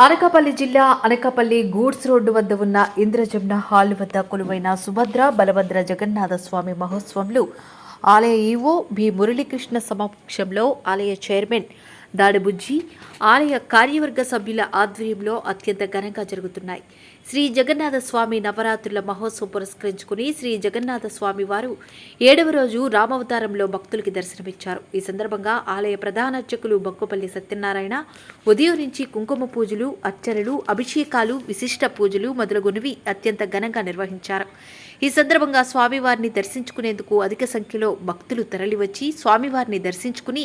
అనకాపల్లి జిల్లా Anakapalli goods road వద్ద ఉన్న ఇంద్రజమున హాల్ వద్ద కొలువైన సుభద్ర బలభద్ర జగన్నాథ స్వామి మహోత్సవంలో ఆలయ ఈవో బి మురళీకృష్ణ సమక్షంలో ఆలయ చైర్మన్ దాడిబుజ్జి ఆలయ కార్యవర్గ సభ్యుల ఆధ్వర్యంలో అత్యంత ఘనంగా జరుగుతున్నాయి. శ్రీ జగన్నాథ స్వామి నవరాత్రుల మహోత్సవం పురస్కరించుకుని శ్రీ జగన్నాథ స్వామి వారు ఏడవ రోజు రామావతారంలో భక్తులకి దర్శనమిచ్చారు. ఈ సందర్భంగా ఆలయ ప్రధాన అర్చకులు సత్యనారాయణ ఉదయం నుంచి కుంకుమ పూజలు అర్చనలు అభిషేకాలు విశిష్ట పూజలు మొదలగునవి అత్యంత ఘనంగా నిర్వహించారు. ఈ సందర్భంగా స్వామివారిని దర్శించుకునేందుకు అధిక సంఖ్యలో భక్తులు తరలివచ్చి స్వామివారిని దర్శించుకుని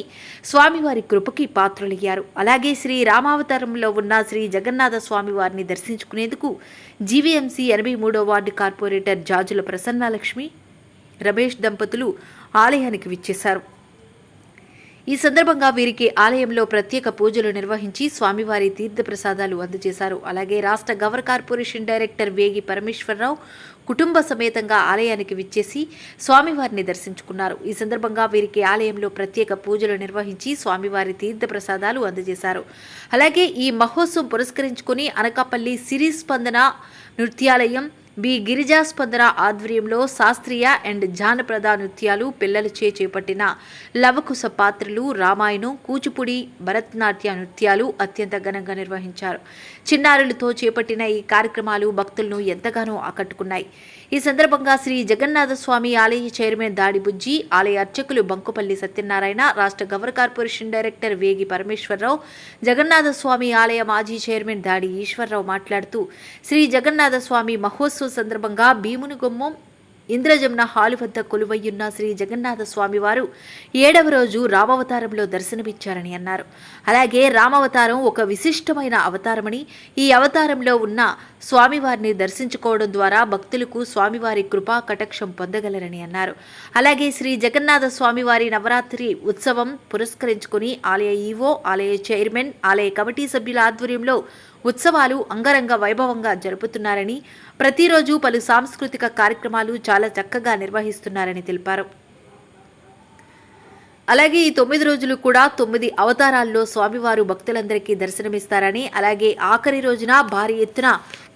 స్వామివారి కృపకి పాత్రులయ్యారు. అలాగే శ్రీ రామావతారంలో ఉన్న శ్రీ జగన్నాథ స్వామివారిని దర్శించుకునేందుకు జీవీఎంసీ ఎనభై మూడో వార్డు కార్పొరేటర్ జాజుల ప్రసన్నలక్ష్మి రమేష్ దంపతులు ఆలయానికి విచ్చేశారు. ఈ సందర్భంగా వీరికి ఆలయంలో ప్రత్యేక పూజలు నిర్వహించి స్వామివారి తీర్థప్రసాదాలు అందజేశారు. అలాగే రాష్ట్ర గవర్ కార్పొరేషన్ డైరెక్టర్ వేగి పరమేశ్వరరావు కుటుంబ సమేతంగా ఆలయానికి విచ్చేసి స్వామివారిని దర్శించుకున్నారు. ఈ సందర్భంగా వీరికి ఆలయంలో ప్రత్యేక పూజలు నిర్వహించి స్వామివారి తీర్థప్రసాదాలు అందజేశారు. అలాగే ఈ మహోత్సవం పురస్కరించుకుని అనకాపల్లి సిరి స్పందన నృత్యాలయం బి గిరిజాస్పందన ఆధ్వర్యంలో శాస్త్రీయ అండ్ జానపద నృత్యాలు పిల్లలచే చేపట్టిన లవకుశ పాత్రలు రామాయణం కూచిపూడి భరతనాట్య నృత్యాలు అత్యంత ఘనంగా నిర్వహించారు. చిన్నారులతో చేపట్టిన ఈ కార్యక్రమాలు భక్తులను ఎంతగానో ఆకట్టుకున్నాయి. ఈ సందర్భంగా శ్రీ జగన్నాథ స్వామి ఆలయ చైర్మన్ దాడిబుజ్జి ఆలయ అర్చకులు బంకుపల్లి సత్యనారాయణ రాష్ట్ర గవర్ కార్పొరేషన్ డైరెక్టర్ వేగి పరమేశ్వరరావు జగన్నాథ స్వామి ఆలయ మాజీ చైర్మన్ దాడి ఈశ్వరరావు మాట్లాడుతూ శ్రీ జగన్నాథ స్వామి మహోత్సవం సందర్భంగా భీముని గుమ్మం ఇంద్రజమున హాలు వద్ద కొలువయ్యున్న శ్రీ జగన్నాథ స్వామివారు ఏడవ రోజు రామావతారంలో దర్శనమిచ్చారని అన్నారు. అలాగే రామావతారం ఒక విశిష్టమైన అవతారమని ఈ అవతారంలో ఉన్న స్వామివారిని దర్శించుకోవడం ద్వారా భక్తులకు స్వామివారి కృపా కటక్షం పొందగలరని అన్నారు. అలాగే శ్రీ జగన్నాథ స్వామివారి నవరాత్రి ఉత్సవం పురస్కరించుకుని ఆలయ ఈవో ఆలయ చైర్మన్ ఆలయ కమిటీ సభ్యుల ఆధ్వర్యంలో ఉత్సవాలు అంగరంగ వైభవంగా జరుపుతున్నారని ప్రతిరోజు పలు సాంస్కృతిక కార్యక్రమాలు చాలా చక్కగా నిర్వహిస్తున్నారని తెలిపారు. అలాగే ఈ తొమ్మిది రోజులు కూడా తొమ్మిది అవతారాల్లో స్వామివారు భక్తులందరికీ దర్శనమిస్తారని అలాగే ఆఖరి రోజున భారీ ఎత్తున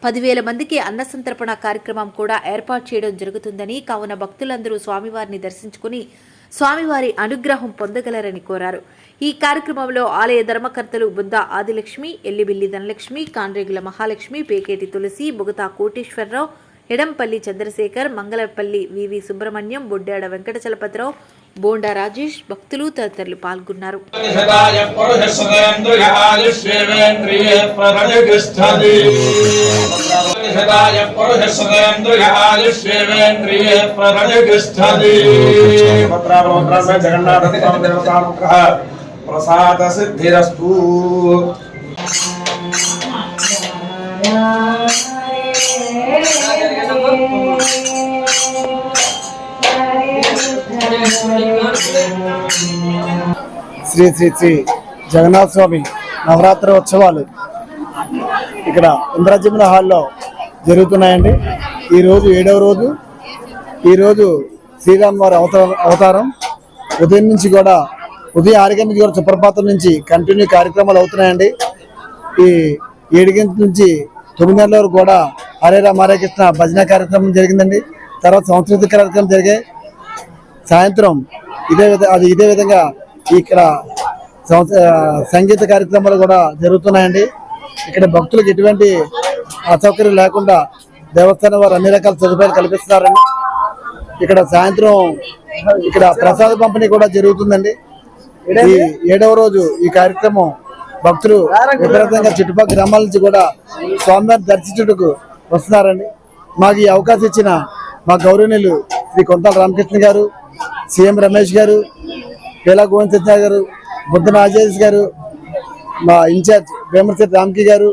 పదివేల మందికి అన్నసంతర్పణ కార్యక్రమం కూడా ఏర్పాటు చేయడం జరుగుతుందని కావున భక్తులందరూ స్వామివారిని దర్శించుకుని స్వామివారి అనుగ్రహం పొందగలరని కోరారు. ఈ కార్యక్రమంలో ఆలయ ధర్మకర్తలు బుద్ధ ఆదిలక్ష్మి ఎల్లిబిల్లి ధనలక్ష్మి కాండ్రేగుల మహాలక్ష్మి పేకేటి తులసి బుగతా కోటేశ్వరరావు ఎడంపల్లి చంద్రశేఖర్ మంగళపల్లి వివి సుబ్రహ్మణ్యం బొడ్డాడ వెంకటచలపతిరావు బోండా రాజేష్ భక్తులు తదితరులు పాల్గొన్నారు. సదాయ పురుషసురేంద్రియ శ్రీ శ్రీ శ్రీ జగన్నాథ స్వామి నవరాత్రి ఉత్సవాలు ఇక్కడ ఇంద్రజమున హాల్లో జరుగుతున్నాయండి. ఈరోజు ఏడవ రోజు. ఈరోజు శ్రీరామ్ వారి అవతారం అవతారం. ఉదయం నుంచి కూడా ఉదయం ఆరు గంటల నుంచి కూడా సుప్రభాతం నుంచి కంటిన్యూ కార్యక్రమాలు అవుతున్నాయండి. ఈ ఏడు గంటల నుంచి తొమ్మిదిన్నర కూడా హరే రామ హరే కృష్ణ భజన కార్యక్రమం జరిగిందండి. తర్వాత సాంస్కృతిక కార్యక్రమం జరిగాయి సాయంత్రం ఇదే విధ అది ఇదే విధంగా ఇక్కడ సంగీత కార్యక్రమాలు కూడా జరుగుతున్నాయండి. ఇక్కడ భక్తులకు ఎటువంటి అసౌకర్యం లేకుండా దేవస్థానం వారు అన్ని రకాల సదుపాయాలు కల్పిస్తున్నారండి. ఇక్కడ సాయంత్రం ఇక్కడ ప్రసాద పంపిణీ కూడా జరుగుతుందండి. ఈ ఏడవ రోజు ఈ కార్యక్రమం భక్తులు విపరీతంగా చుట్టుపక్కల గ్రామాల నుంచి కూడా స్వామివారిని దర్శించుటకు వస్తున్నారండి. మాకు ఈ అవకాశం ఇచ్చిన మా గౌరవనీయులు శ్రీ కొంతాల రామకృష్ణ గారు సీఎం రమేష్ గారు పేలా గోవింద్ సత్య గారు బుద్ధన రాజేష్ గారు మా ఇన్ఛార్జ్ వేమర్శెట్టి రామ్కి గారు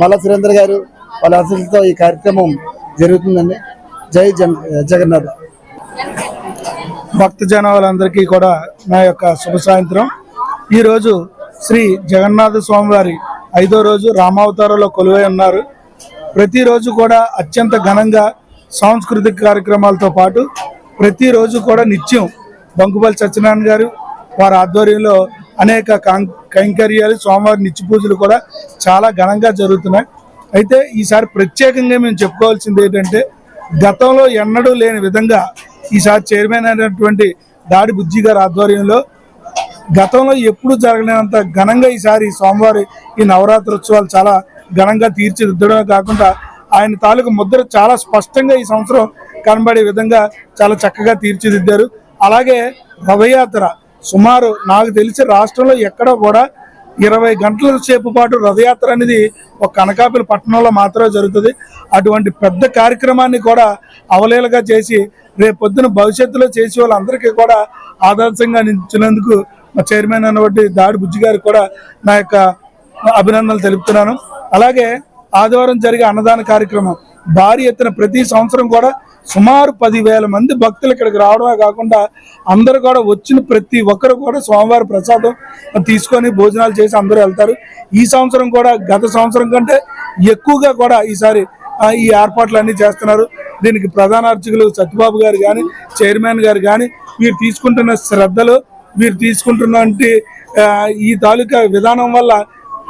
మల్ల సురేంద్ర గారు వాళ్ళ అసలుతో ఈ కార్యక్రమం జరుగుతుందండి. జై జన్ జగన్నాథ్. భక్త జనాలందరికీ కూడా నా యొక్క శుభ సాయంత్రం. ఈరోజు శ్రీ జగన్నాథ స్వామివారి ఐదో రోజు రామావతారంలో కొలువై ఉన్నారు. ప్రతిరోజు కూడా అత్యంత ఘనంగా సాంస్కృతిక కార్యక్రమాలతో పాటు ప్రతిరోజు కూడా నిత్యం బంకుపల్లి సత్యనారాయణ గారు వారి ఆధ్వర్యంలో అనేక కైంకర్యాలు స్వామివారి నిత్య పూజలు కూడా చాలా ఘనంగా జరుగుతున్నాయి. అయితే ఈసారి ప్రత్యేకంగా మేము చెప్పుకోవాల్సింది ఏంటంటే గతంలో ఎన్నడూ లేని విధంగా ఈసారి చైర్మన్ అయినటువంటి దాడి బుజ్జి గారి ఆధ్వర్యంలో గతంలో ఎప్పుడు జరగలేనంత ఘనంగా ఈసారి స్వామివారి ఈ నవరాత్రి ఉత్సవాలు చాలా ఘనంగా తీర్చిదిద్దడమే కాకుండా ఆయన తాలూకు ముద్ర చాలా స్పష్టంగా ఈ సంవత్సరం కనబడే విధంగా చాలా చక్కగా తీర్చిదిద్దారు. అలాగే రథయాత్ర సుమారు నాకు తెలిసి రాష్ట్రంలో ఎక్కడ కూడా ఇరవై గంటల సేపు పాటు రథయాత్ర అనేది ఒక కనకాపల్లి పట్టణంలో మాత్రమే జరుగుతుంది. అటువంటి పెద్ద కార్యక్రమాన్ని కూడా అవలేలుగా చేసి రేపు పొద్దున భవిష్యత్తులో చేసే వాళ్ళందరికీ కూడా ఆదర్శంగా నిలిచినందుకు మా చైర్మన్ అన్నటువంటి దాడి బుజ్జి గారికి కూడా నా యొక్క అభినందనలు తెలుపుతున్నాను. అలాగే ఆదివారం జరిగే అన్నదాన కార్యక్రమం భారీ ఎత్తున ప్రతి సంవత్సరం కూడా సుమారు పదివేల మంది భక్తులు ఇక్కడికి రావడమే కాకుండా అందరూ కూడా వచ్చిన ప్రతి ఒక్కరు కూడా స్వామివారి ప్రసాదం తీసుకొని భోజనాలు చేసి అందరూ వెళ్తారు. ఈ సంవత్సరం కూడా గత సంవత్సరం కంటే ఎక్కువగా కూడా ఈసారి ఈ ఏర్పాట్లు చేస్తున్నారు. దీనికి ప్రధాన అర్చకులు సత్యబాబు గారు కానీ చైర్మన్ గారు కానీ వీరు తీసుకుంటున్న శ్రద్ధలు వీరు తీసుకుంటున్నటువంటి ఈ తాలూకా విధానం వల్ల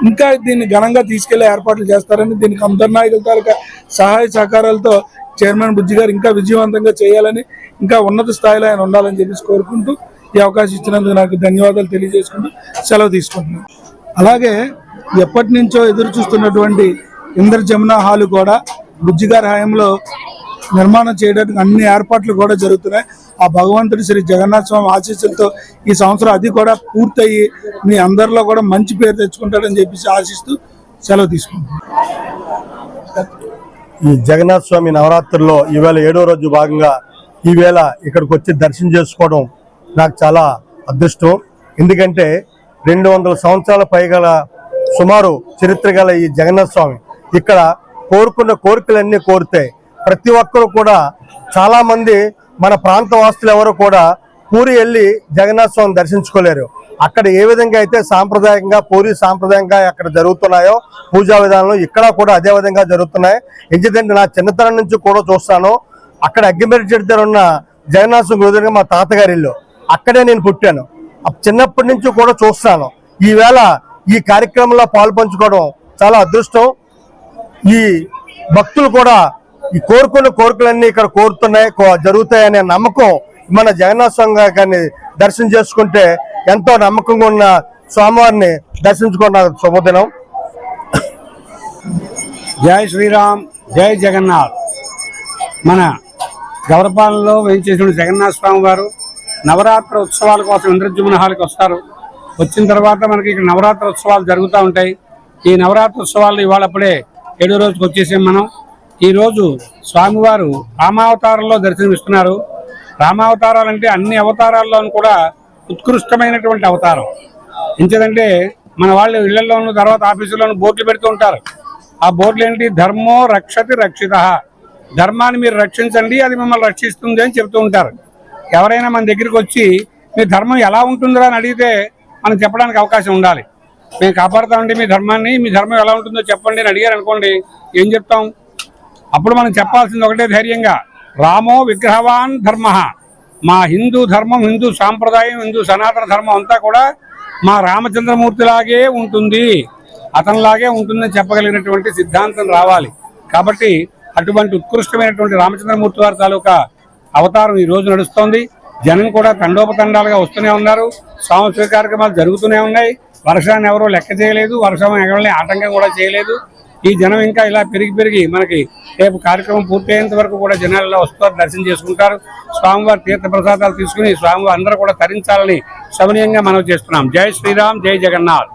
ఇంకా దీన్ని ఘనంగా తీసుకెళ్ళే ఏర్పాట్లు చేస్తారని దీనికి అందరి నాయకుల తాలూకా సహాయ సహకారాలతో చైర్మన్ బుజ్జి గారు ఇంకా విజయవంతంగా చేయాలని ఇంకా ఉన్నత స్థాయిలో ఆయన ఉండాలని చెప్పేసి కోరుకుంటూ ఈ అవకాశం ఇచ్చినందుకు నాకు ధన్యవాదాలు తెలియజేసుకుంటూ సెలవు తీసుకుంటున్నాను. అలాగే ఎప్పటి నుంచో ఎదురు చూస్తున్నటువంటి ఇంద్ర జమున హాలు కూడా బుజ్జి గారి హయాంలో నిర్మాణం చేయడానికి అన్ని ఏర్పాట్లు కూడా జరుగుతున్నాయి. ఆ భగవంతుడి శ్రీ జగన్నాథ స్వామి ఆశీస్సులతో ఈ సంవత్సరం అది కూడా పూర్తయి మీ అందరిలో కూడా మంచి పేరు తెచ్చుకుంటాడని చెప్పేసి ఆశిస్తూ సెలవు తీసుకుంటాను ఈ జగన్నాథ స్వామి నవరాత్రుల్లో ఈవేళ ఏడో రోజు భాగంగా ఈవేళ ఇక్కడికి వచ్చి దర్శనం చేసుకోవడం నాకు చాలా అదృష్టం. ఎందుకంటే రెండు వందల సంవత్సరాల పైగల సుమారు చరిత్ర గల ఈ జగన్నాథ స్వామి ఇక్కడ కోరుకున్న కోరికలన్నీ కోరుతాయి ప్రతి ఒక్కరు కూడా చాలా మంది మన ప్రాంత వాసులు ఎవరు కూడా పూరి వెళ్ళి జగన్నాథ స్వామిని దర్శించుకోలేరు. అక్కడ ఏ విధంగా అయితే సాంప్రదాయంగా పూరి సాంప్రదాయంగా అక్కడ జరుగుతున్నాయో పూజా విధానం ఇక్కడ కూడా అదే విధంగా జరుగుతున్నాయి. ఎందుకంటే నా చిన్నతనం నుంచి కూడా చూస్తాను అక్కడ అగ్గిమెరి చెట్టు దగ్గర ఉన్న జగన్నాథ స్వామి గుడి మా తాతగారి ఇల్లు. అక్కడే నేను పుట్టాను. చిన్నప్పటి నుంచి కూడా చూస్తాను. ఈవేళ ఈ కార్యక్రమంలో పాల్పంచుకోవడం చాలా అదృష్టం. ఈ భక్తులు కూడా ఈ కోరుకున్న కోరికలన్నీ ఇక్కడ కోరుతున్నాయి జరుగుతాయనే నమ్మకం మన జగన్నాథ స్వామి గారిని దర్శనం చేసుకుంటే ఎంతో నమ్మకంగా ఉన్న స్వామివారిని దర్శించుకున్న శుభదినం. జై శ్రీరామ్ జై జగన్నాథ్. మన గౌరపాలెంలో వేయించేసిన జగన్నాథ స్వామి వారు నవరాత్రి ఉత్సవాల కోసం ఇంద్రజుమ్న హాల్కి వస్తారు. వచ్చిన తర్వాత మనకి ఇక్కడ నవరాత్రి ఉత్సవాలు జరుగుతూ ఉంటాయి. ఈ నవరాత్రి ఉత్సవాలు ఇవాళప్పుడే ఏడో రోజుకి వచ్చేసాం మనం. ఈరోజు స్వామివారు రామావతారంలో దర్శనమిస్తున్నారు. రామావతారాలు అంటే అన్ని అవతారాల్లోనూ కూడా ఉత్కృష్టమైనటువంటి అవతారం. ఎంచేదంటే మన వాళ్ళు ఇళ్ళలోను తర్వాత ఆఫీసులోనూ బోర్డులు పెడుతూ ఉంటారు. ఆ బోర్డులు ఏంటి? ధర్మో రక్షతి రక్షిత. ధర్మాన్ని మీరు రక్షించండి అది మిమ్మల్ని రక్షిస్తుంది అని చెప్తూ ఉంటారు. ఎవరైనా మన దగ్గరికి వచ్చి మీ ధర్మం ఎలా ఉంటుందో అని అడిగితే మనం చెప్పడానికి అవకాశం ఉండాలి. మేము కాపాడుతామండి మీ ధర్మాన్ని మీ ధర్మం ఎలా ఉంటుందో చెప్పండి అని అడిగారు అనుకోండి ఏం చెప్తాం? అప్పుడు మనం చెప్పాల్సింది ఒకటే ధైర్యంగా. రామో విగ్రహవాన్ ధర్మ. మా హిందూ ధర్మం హిందూ సాంప్రదాయం హిందూ సనాతన ధర్మం అంతా కూడా మా రామచంద్రమూర్తిలాగే ఉంటుంది. అతనిలాగే ఉంటుందని చెప్పగలిగినటువంటి సిద్ధాంతం రావాలి. కాబట్టి అటువంటి ఉత్కృష్టమైనటువంటి రామచంద్రమూర్తి వారి తాలూకా అవతారం ఈ రోజు నడుస్తోంది. జనం కూడా తండోపతండాలుగా వస్తూనే ఉన్నారు. సాంస్కృతిక కార్యక్రమాలు జరుగుతూనే ఉన్నాయి. వర్షాన్ని ఎవరూ లెక్క చేయలేదు. వర్షం ఎవరిని ఆటంకం కూడా చేయలేదు. ఈ జనం ఇంకా ఇలా పెరిగి పెరిగి మనకి రేపు కార్యక్రమం పూర్తయ్యేంత వరకు కూడా జనాలు ఇలా వస్తారు దర్శనం చేసుకుంటారు. స్వామివారి తీర్థ ప్రసాదాలు తీసుకుని స్వామివారు అందరూ కూడా తరించాలని సమనీయంగా మనం చేస్తున్నాం. జై శ్రీరామ్ జై జగన్నాథ్.